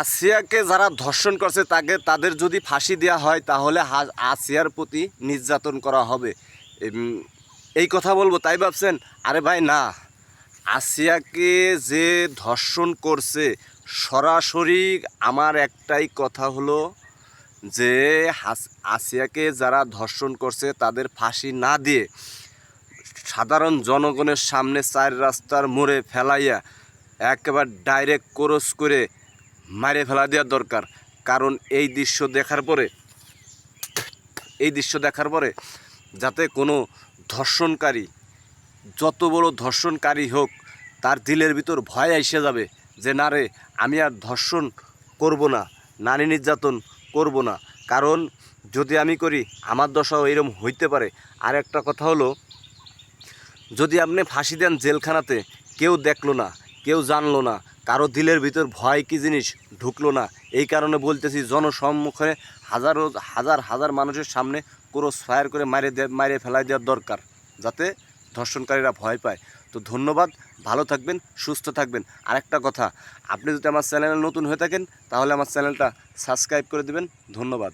আসিয়াকে যারা ধর্ষণ করছে তাকে, তাদের যদি ফাঁসি দেওয়া হয়, তাহলে আসিয়ার প্রতি নির্যাতন করা হবে। এই কথা বলব, তাই ভাবছেন? আরে ভাই, না। আসিয়াকে যে ধর্ষণ করছে, সরাসরি আমার একটাই কথা হলো যে আসিয়াকে যারা ধর্ষণ করছে, তাদের ফাঁসি না দিয়ে সাধারণ জনগণের সামনে চার রাস্তার মোড়ে ফেলাইয়া, একেবারে ডাইরেক্ট ক্রস করে মারে ফেলা দেওয়ার দরকার। কারণ এই দৃশ্য দেখার পরে, এই দৃশ্য দেখার পরে যাতে কোনো ধর্ষণকারী, যত বড় ধর্ষণকারী হোক, তার দিলের ভিতর ভয় এসে যাবে যে, না রে, আমি আর ধর্ষণ করব না, নারী নির্যাতন করব না। কারণ যদি আমি করি, আমার দশাও এরম হইতে পারে। আর একটা কথা হলো, যদি আপনি ফাঁসি দেন জেলখানাতে, কেউ দেখল না, কেউ জানলো না কারও দিলের ভিতর ভয় কি জিনিস ঢুকলো না? এই কারণে বলতেছি, জনসম্মুখে হাজারো, হাজার হাজার মানুষের সামনে ক্রস ফায়ার করে মারে দে, মারে ফেলাই দেওয়ার দরকার, যাতে ধর্ষণকারীরা ভয় পায়। তো ধন্যবাদ, ভালো থাকবেন, সুস্থ থাকবেন। আরেকটা কথা, আপনি যদি আমার চ্যানেলে নতুন হয়ে থাকেন, তাহলে আমার চ্যানেলটা সাবস্ক্রাইব করে দেবেন। ধন্যবাদ।